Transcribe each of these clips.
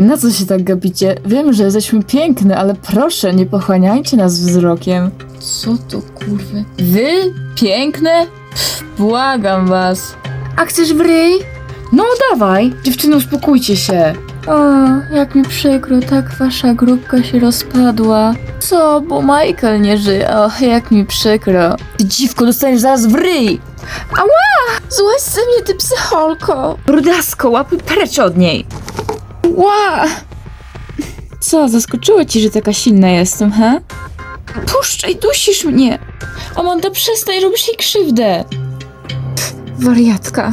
Na co się tak gapicie? Wiem, że jesteśmy piękne, ale proszę, nie pochłaniajcie nas wzrokiem. Co to kurwy? Wy? Piękne? Pff, błagam was. A chcesz w ryj? No dawaj, dziewczyny uspokójcie się. O, jak mi przykro, tak wasza grupka się rozpadła. Co, bo Michael nie żyje, och, jak mi przykro. Ty dziwko, dostaniesz zaraz w ryj. Ała! Złaź ze mnie, ty psycholko. Brudasko, łapy precz od niej. Ła! Co, zaskoczyło ci, że taka silna jestem, he? Puszczaj, dusisz mnie! Amanda, przestań, robisz jej krzywdę! Pff, wariatka.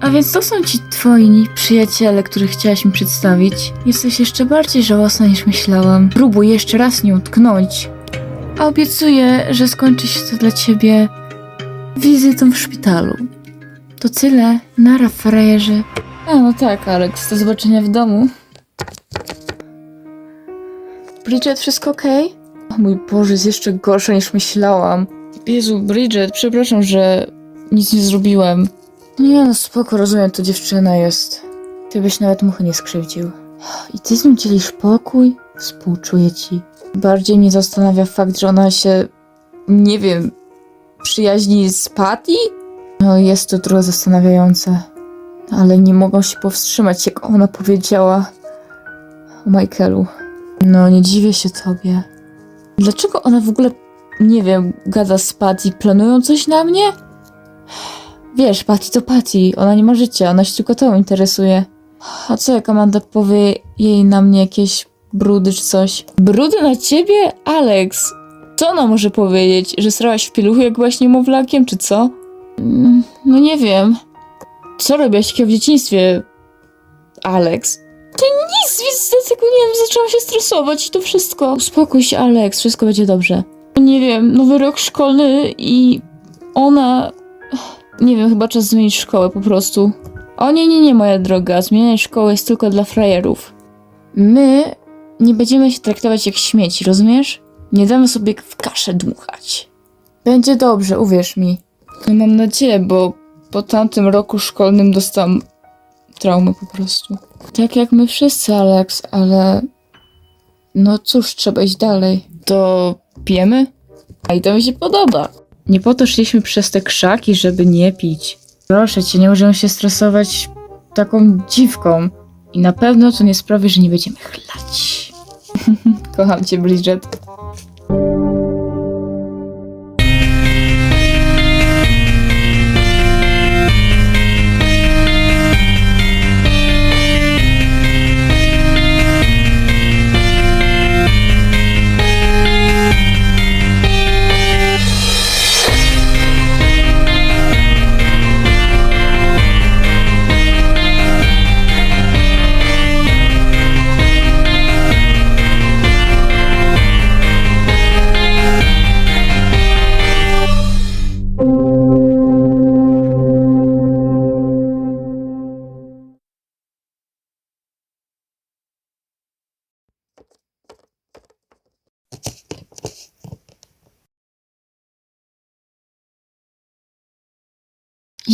A więc to są ci twoi przyjaciele, których chciałaś mi przedstawić. Jesteś jeszcze bardziej żałosna niż myślałam. Próbuj jeszcze raz nie utknąć. A obiecuję, że skończy się to dla ciebie wizytą w szpitalu. To tyle. Nara, frajerzy. A, no tak, Alex. Do zobaczenia w domu. Bridget, wszystko okej? O mój Boże, jest jeszcze gorsze niż myślałam. Jezu, Bridget, przepraszam, że nic nie zrobiłem. Nie no, spoko, rozumiem, to dziewczyna jest. Ty byś nawet muchy nie skrzywdził. I ty z nim dzielisz pokój? Współczuję ci. Bardziej mnie zastanawia fakt, że ona się, nie wiem, przyjaźni z Patty? No, jest to trochę zastanawiające. Ale nie mogą się powstrzymać, jak ona powiedziała o Michaelu. No, nie dziwię się tobie. Dlaczego ona w ogóle, nie wiem, gada z Patty? Planują coś na mnie? Wiesz, Patty to Patty. Ona nie ma życia, ona się tylko tą interesuje. A co jak Amanda powie jej na mnie jakieś brudy czy coś? Brudy na ciebie? Alex! Co ona może powiedzieć? Że srałaś w pieluchy jak byłaś niemowlakiem, czy co? Mm, No nie wiem. Co robiłaś takiego w dzieciństwie, Alex? To nic, więc dlatego nie wiem, zaczęłam się stresować i to wszystko. Uspokój się, Alex, wszystko będzie dobrze. Nie wiem, nowy rok szkolny i ona... Nie wiem, chyba czas zmienić szkołę po prostu. O nie, nie, nie, moja droga, zmienianie szkoły jest tylko dla frajerów. My nie będziemy się traktować jak śmieci, rozumiesz? Nie damy sobie w kaszę dmuchać. Będzie dobrze, uwierz mi. No mam nadzieję, bo po tamtym roku szkolnym dostałam traumę po prostu. Tak jak my wszyscy, Alex, ale... No cóż, trzeba iść dalej. To pijemy? A i to mi się podoba. Nie po to szliśmy przez te krzaki, żeby nie pić. Proszę cię, nie możemy się stresować taką dziwką. I na pewno to nie sprawi, że nie będziemy chlać. Kocham cię, Bridget.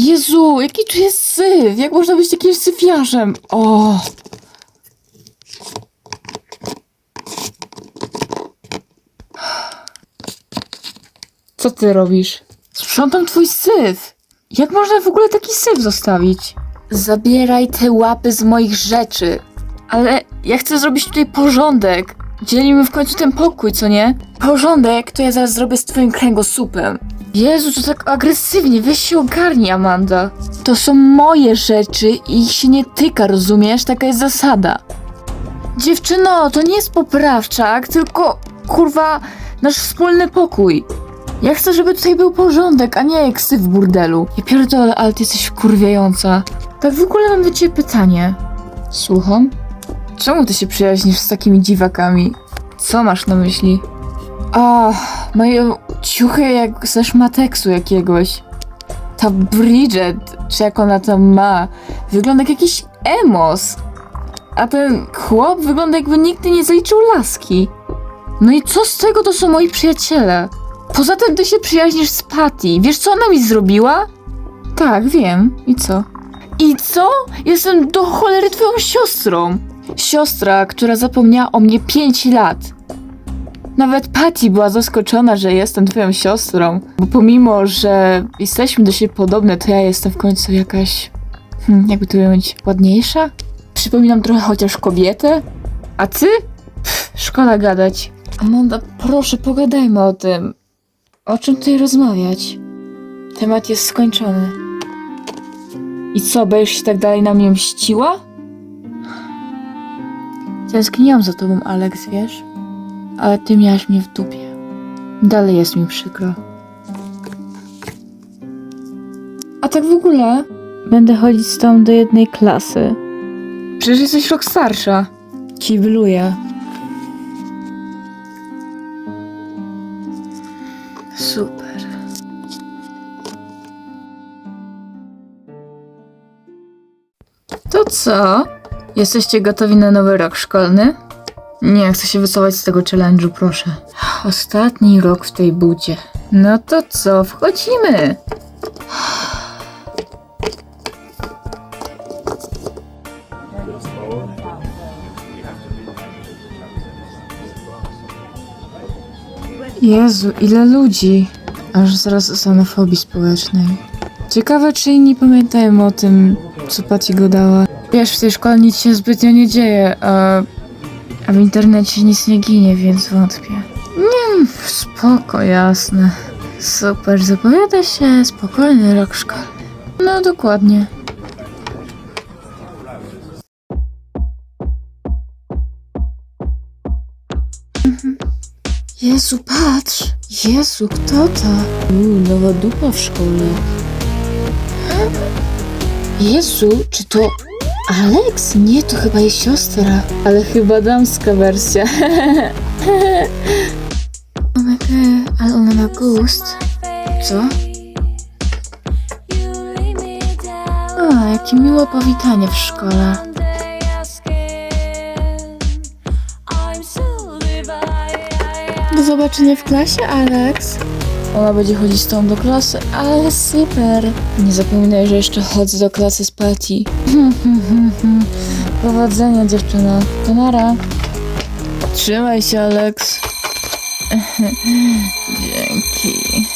Jezu, jaki tu jest syf? Jak można być takim syfiarzem? O! Co ty robisz? Sprzątam twój syf. Jak można w ogóle taki syf zostawić? Zabieraj te łapy z moich rzeczy. Ale ja chcę zrobić tutaj porządek. Dzielimy w końcu ten pokój, co nie? Porządek to ja zaraz zrobię z twoim kręgosłupem. Jezu, to tak agresywnie, weź się ogarnij, Amanda. To są moje rzeczy i ich się nie tyka, rozumiesz? Taka jest zasada. Dziewczyno, to nie jest poprawczak, tylko kurwa nasz wspólny pokój. Ja chcę, żeby tutaj był porządek, a nie jak syf w burdelu. Ja pierdolę, ale ty jesteś wkurwiająca. Tak w ogóle mam do ciebie pytanie. Słucham? Czemu ty się przyjaźnisz z takimi dziwakami? Co masz na myśli? A, moje ciuchy jak ze szmateksu jakiegoś. Ta Bridget, czy jak ona tam ma, wygląda jak jakiś emos. A ten chłop wygląda jakby nigdy nie zaliczył laski. No i co z tego, to są moi przyjaciele. Poza tym ty się przyjaźnisz z Patty. Wiesz co ona mi zrobiła? Tak, wiem. I co? I co? Jestem do cholery twoją siostrą. Siostra, która zapomniała o mnie 5 lat. Nawet Patty była zaskoczona, że jestem twoją siostrą. Bo pomimo, że jesteśmy do siebie podobne, to ja jestem w końcu jakaś... Hmm, jakby to powiedzieć, ładniejsza? Przypominam trochę chociaż kobietę? A ty? Pff, szkoda gadać. Amanda, proszę, pogadajmy o tym. O czym tutaj rozmawiać? Temat jest skończony. I co, będziesz się tak dalej na mnie mściła? Tęskniłam za tobą, Alex, wiesz? Ale ty miałaś mnie w dupie. Dalej jest mi przykro. A tak w ogóle? Będę chodzić z tobą do jednej klasy. Przecież jesteś rok starsza. Kibluję. Super. To co? Jesteście gotowi na nowy rok szkolny? Nie, chcę się wycofać z tego challenge'u, proszę. Ostatni rok w tej budzie. No to co, wchodzimy! Jezu, ile ludzi. Aż zaraz o xenofobii społecznej. Ciekawe, czy inni pamiętają o tym, co Patty go dała. Wiesz, w tej szkole nic się zbytnio nie dzieje, a, a w internecie nic nie ginie, więc wątpię. Nie, spoko, jasne. Super, zapowiada się spokojny rok szkolny. No, dokładnie. Mhm. Jezu, patrz! Jezu, kto to? Uuu, nowa dupa w szkole. Jezu, czy to Alex? Nie, to chyba jej siostra. Ale chyba damska wersja. Omega, ale ona ma gust. Co? O, jakie miłe powitanie w szkole. Do zobaczenia w klasie, Alex. Ona będzie chodzić z tą do klasy, ale super. Nie zapominaj, że jeszcze chodzę do klasy z Patty. Powodzenia, dziewczyna. To nara. Trzymaj się, Alex. Dzięki.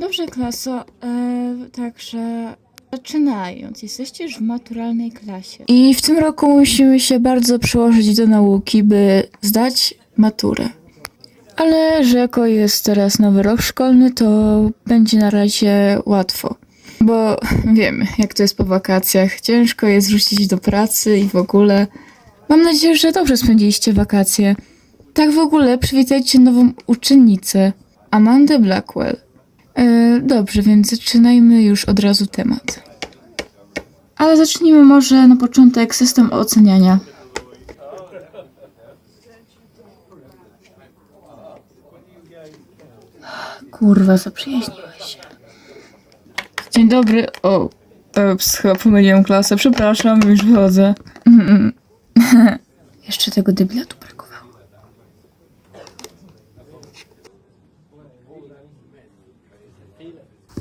Dobrze, klaso. E, także zaczynając, jesteście już w maturalnej klasie. I w tym roku musimy się bardzo przyłożyć do nauki, by zdać maturę. Ale że jako jest teraz nowy rok szkolny, to będzie na razie łatwo. Bo wiemy, jak to jest po wakacjach. Ciężko jest wrócić do pracy i w ogóle. Mam nadzieję, że dobrze spędziliście wakacje. Tak w ogóle przywitajcie nową uczennicę, Amandę Blackwell. E, dobrze, więc zaczynajmy już od razu temat. Ale zacznijmy może na początek system oceniania. Kurwa, zaprzyjaźniłeś się. Dzień dobry. O, ups, chyba pomyliłem klasę. Przepraszam, już wychodzę. Mm. Jeszcze tego debila tu brakowało.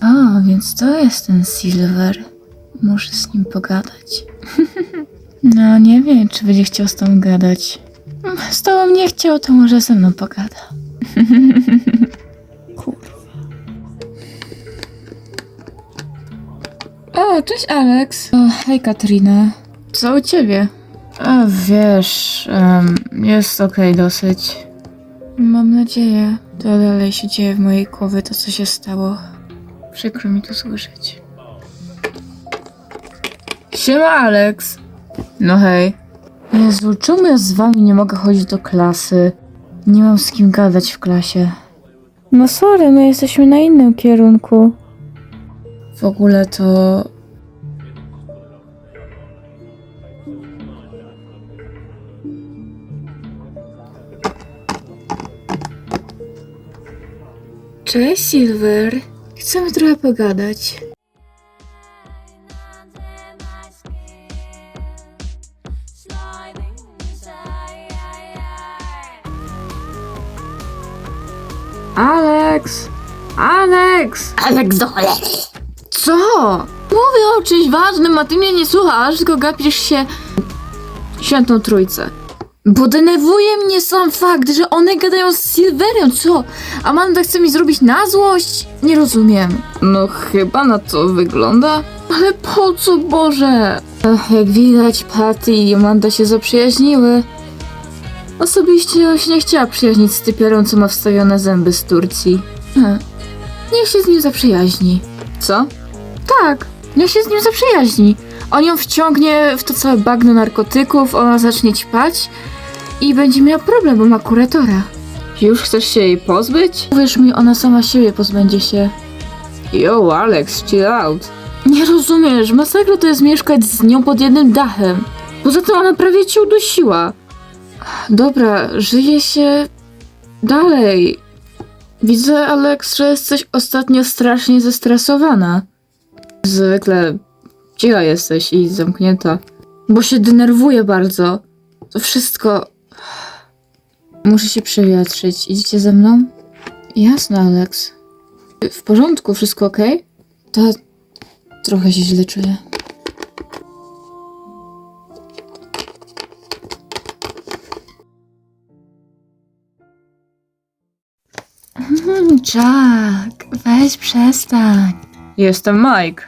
O, więc to jest ten Silver. Muszę z nim pogadać. No, nie wiem, czy będzie chciał z tobą gadać. Z tobą nie chciał, to może ze mną pogada. Kurwa. O, cześć Alex. O, hej Katrina. Co u ciebie? A, wiesz, em, jest okej dosyć. Mam nadzieję. To dalej się dzieje w mojej głowie to, co się stało. Przykro mi to słyszeć. Siema, Alex. No hej. Jezu, czemu ja z wami nie mogę chodzić do klasy? Nie mam z kim gadać w klasie. No sorry, my jesteśmy na innym kierunku. W ogóle to... Cześć, Silver. Chcemy trochę pogadać. Alex! Alex! Aleks do cholery. Co? Mówię o czymś ważnym, a ty mnie nie słuchasz, tylko gapisz się świętą trójcę. Bo denerwuje mnie sam fakt, że one gadają z Silverem, co? Amanda chce mi zrobić na złość? Nie rozumiem. No chyba na to wygląda. Ale po co, Boże? Ach, jak widać, Patty i Amanda się zaprzyjaźniły. Osobiście ja się nie chciała przyjaźnić z typiarą, co ma wstawione zęby z Turcji. Hm. Niech się z nim zaprzyjaźni. Co? Tak, niech się z nim zaprzyjaźni. On ją wciągnie w to całe bagno narkotyków, ona zacznie ćpać i będzie miała problem, bo ma kuratora. Już chcesz się jej pozbyć? Uwierz mi, ona sama siebie pozbędzie się. Yo, Alex, chill out. Nie rozumiesz, masakra to jest mieszkać z nią pod jednym dachem. Poza tym ona prawie cię udusiła. Dobra, żyje się dalej. Widzę, Alex, że jesteś ostatnio strasznie zestresowana. Zwykle cicha jesteś i zamknięta. Bo się denerwuję bardzo. To wszystko. Muszę się przewietrzyć. Idziecie ze mną? Jasne, Alex. W porządku, wszystko ok? To trochę się źle czuję. Jack, weź przestań. Jestem Mike.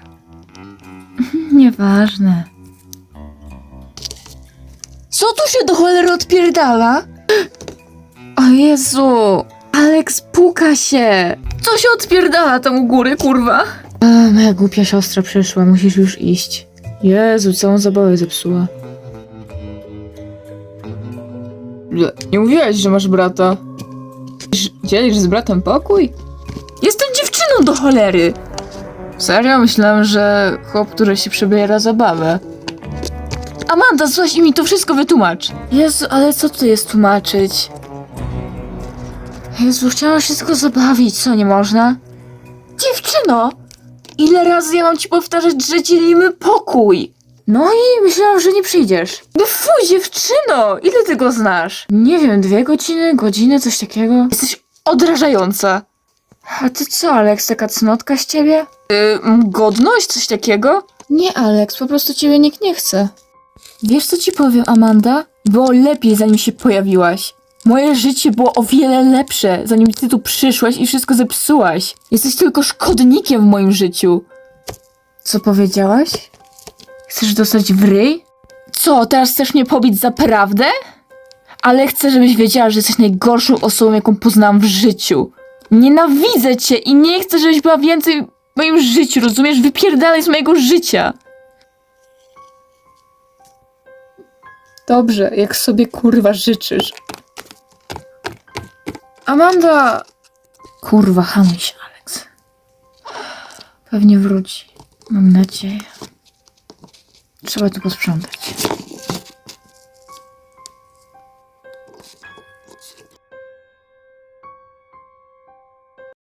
Nieważne. Co tu się do cholery odpierdala? Jezu! Alex puka się! Co się odpierdala tam u góry, kurwa? A, moja głupia siostra przyszła, musisz już iść. Jezu, całą zabawę zepsuła. Nie mówiłaś, że masz brata. Dzielisz z bratem pokój? Jestem dziewczyną do cholery! Serio? Myślałem, że chłop, który się przebiera zabawę. Amanda, coś mi to wszystko wytłumacz. Jezu, ale co tu jest tłumaczyć? Jezu, chciałam się tylko zabawić, co nie można? Dziewczyno! Ile razy ja mam ci powtarzać, że dzielimy pokój? No i myślałam, że nie przyjdziesz. No fuj, dziewczyno! Ile ty go znasz? Nie wiem, dwie godziny, godziny, coś takiego. Jesteś odrażająca. A ty co, Alex, taka cnotka z ciebie? Yy, godność, coś takiego? Nie, Alex, po prostu ciebie nikt nie chce. Wiesz, co ci powiem, Amanda? Było lepiej, zanim się pojawiłaś. Moje życie było o wiele lepsze, zanim ty tu przyszłaś i wszystko zepsułaś. Jesteś tylko szkodnikiem w moim życiu. Co powiedziałaś? Chcesz dostać w ryj? Co, teraz chcesz mnie pobić za prawdę? Ale chcę, żebyś wiedziała, że jesteś najgorszą osobą, jaką poznałam w życiu. Nienawidzę cię i nie chcę, żebyś była więcej w moim życiu, rozumiesz? Wypierdalaj z mojego życia. Dobrze, jak sobie kurwa życzysz. Amanda! Kurwa, hamuj się, Alex. Pewnie wróci. Mam nadzieję. Trzeba tu posprzątać.